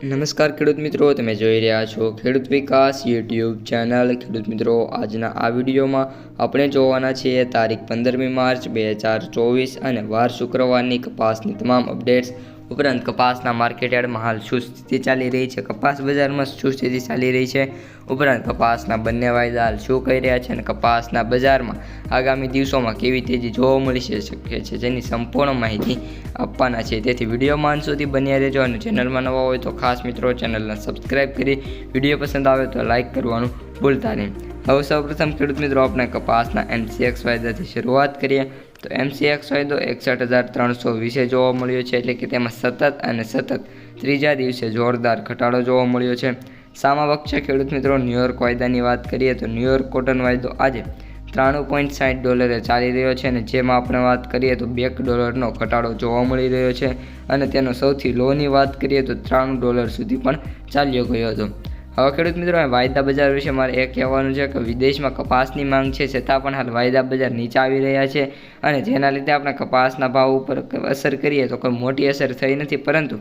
નમસ્કાર ખેડૂત મિત્રો, તમે જોઈ રહ્યા છો ખેડૂત વિકાસ યુટ્યુબ ચેનલ. ખેડૂત મિત્રો, આજના આ વિડીયોમાં આપણે જોવાના છીએ તારીખ પંદરમી માર્ચ બે હજાર ચોવીસ અને વાર શુક્રવારની કપાસની તમામ અપડેટ્સ ઉપરાંત કપાસના માર્કેટ યાર્ડમાં હાલ શું સ્થિતિ ચાલી રહી છે? કપાસ બજારમાં શું સ્થિતિ ચાલી રહી છે? ઉપરાંત કપાસના બંને વાયદા હાલ શું કહી રહ્યા છે? અને કપાસના બજારમાં આગામી દિવસોમાં કેવી તેજી જોવા મળી શકે છે? જેની સંપૂર્ણ માહિતી આપવાના છે. તેથી વિડીયોમાં અંત બન્યા રહેજો અને ચેનલમાં નવા હોય તો ખાસ મિત્રો ચેનલને સબસ્ક્રાઇબ કરી વીડિયો પસંદ આવે તો લાઇક કરવાનું ભૂલતા નહીં. હવે સૌપ્રથમ ખેડૂત મિત્રો આપણે કપાસના એમસીએક્સ વાયદાથી શરૂઆત કરીએ. તો એમસીએક્સ વાયદો એકસઠ હજાર ત્રણસો વીસે જોવા મળ્યો છે. એટલે કે તેમાં સતત અને સતત ત્રીજા દિવસે જોરદાર ઘટાડો જોવા મળ્યો છે. સામા વખતે ખેડૂત મિત્રો ન્યુયોર્ક વાયદાની વાત કરીએ તો ન્યુયોર્ક કોટન વાયદો આજે ત્રાણું પોઈન્ટ સાઠ ડોલરે ચાલી રહ્યો છે અને જેમાં આપણે વાત કરીએ તો બે ડોલરનો ઘટાડો જોવા મળી રહ્યો છે. અને તેનો સૌથી લોની વાત કરીએ તો ત્રાણું ડોલર સુધી પણ ચાલ્યો ગયો હતો. હવે ખેડૂત મિત્રો વાયદા બજાર વિશે મારે એ કહેવાનું છે કે વિદેશમાં કપાસની માંગ છે, છતાં પણ હાલ વાયદા બજાર નીચે આવી રહ્યા છે અને જેના લીધે આપણે કપાસના ભાવ ઉપર અસર કરીએ તો કોઈ મોટી અસર થઈ નથી. પરંતુ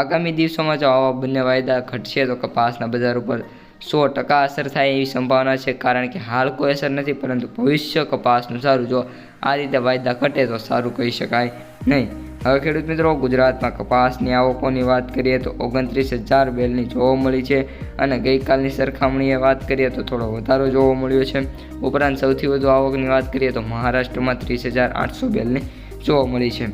આગામી દિવસોમાં જો આવા બંને વાયદા ઘટશે તો કપાસના બજાર ઉપર સો ટકા અસર થાય એવી સંભાવના છે, કારણ કે હાલ કોઈ અસર નથી, પરંતુ ભવિષ્ય કપાસનું સારું જો આ રીતે વાયદા ઘટે તો સારું કહી શકાય નહીં. હવે ખેડૂત મિત્રો, ગુજરાતમાં કપાસની આવકોની વાત કરીએ તો ઓગણત્રીસ હજાર બેલની જોવા મળી છે અને ગઈકાલની સરખામણીએ વાત કરીએ તો થોડો વધારો જોવા મળ્યો છે. ઉપરાંત સૌથી વધુ આવકની વાત કરીએ તો મહારાષ્ટ્રમાં ત્રીસ હજાર આઠસો બેલની જોવા મળી છે.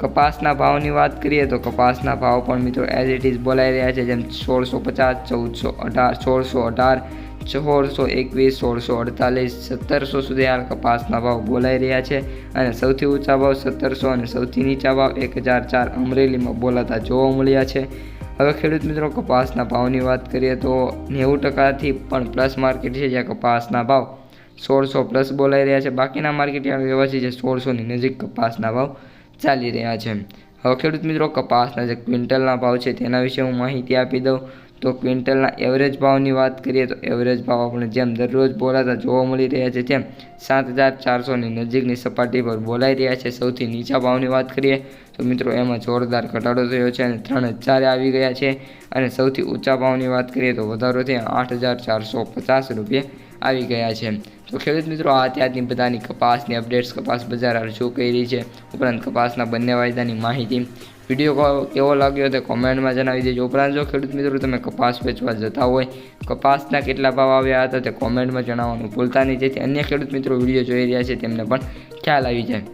કપાસના ભાવની વાત કરીએ તો કપાસના ભાવ પણ મિત્રો એઝ ઇટ ઇઝ બોલાઈ રહ્યા છે. જેમ સોળસો પચાસ, ચૌદસો અઢાર, સોળસો અઢાર સોળસો એકવીસ, સોળસો અડતાલીસ, સત્તરસો સુધી હાલ કપાસના ભાવ બોલાઈ રહ્યા છે અને સૌથી ઊંચા ભાવ સત્તરસો અને સૌથી નીચા ભાવ એક હજાર ચાર અમરેલીમાં બોલાતા જોવા મળ્યા છે. હવે ખેડૂત મિત્રો કપાસના ભાવની વાત કરીએ તો નેવું ટકાથી પણ પ્લસ માર્કેટ છે જ્યાં કપાસના ભાવ સોળસો પ્લસ બોલાઈ રહ્યા છે. બાકીના માર્કેટ એવા છે જે સોળસોની નજીક કપાસના ભાવ ચાલી રહ્યા છે. હવે ખેડૂત મિત્રો કપાસના જે ક્વિન્ટલના ભાવ છે તેના વિશે હું માહિતી આપી દઉં. તો ક્વિન્ટલના એવરેજ ભાવની વાત કરીએ તો એવરેજ ભાવ આપણે જેમ દરરોજ બોલાતા જોવા મળી રહ્યા છે, તેમ સાત હજાર ચારસોની નજીકની સપાટી પર બોલાઈ રહ્યા છે. સૌથી નીચા ભાવની વાત કરીએ તો મિત્રો એમાં જોરદાર ઘટાડો થયો છે અને ત્રણ હજારે આવી ગયા છે. અને સૌથી ઊંચા ભાવની વાત કરીએ તો વધારો થઈ આઠ હજાર ચારસો પચાસ રૂપિયા આવી ગયા છે. તો ખેડૂત મિત્રો, આ ત્યાંની બધાની કપાસની અપડેટ્સ કપાસ બજાર શું કહી રહી છે? ઉપરાંત કપાસના બંને વાયદાની માહિતી વીડિયો કેવો લાગ્યો તે કોમેન્ટમાં જણાવી દેજો. ઉપરાંત જો ખેડૂત મિત્રો તમે કપાસ વેચવા જતા હોય, કપાસના કેટલા ભાવ આવ્યા હતા તે કોમેન્ટમાં જણાવવાનું ભૂલતા નહીં. જેથી અન્ય ખેડૂત મિત્રો વીડિયો જોઈ રહ્યા છે તેમને પણ ખ્યાલ આવી જાય.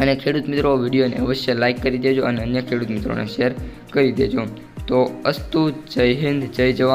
અને ખેડૂત મિત્રો વિડીયોને અવશ્ય લાઇક કરી દેજો અને અન્ય ખેડૂત મિત્રોને શેર કરી દેજો. તો અસ્તુ, જય હિન્દ, જય જવાન.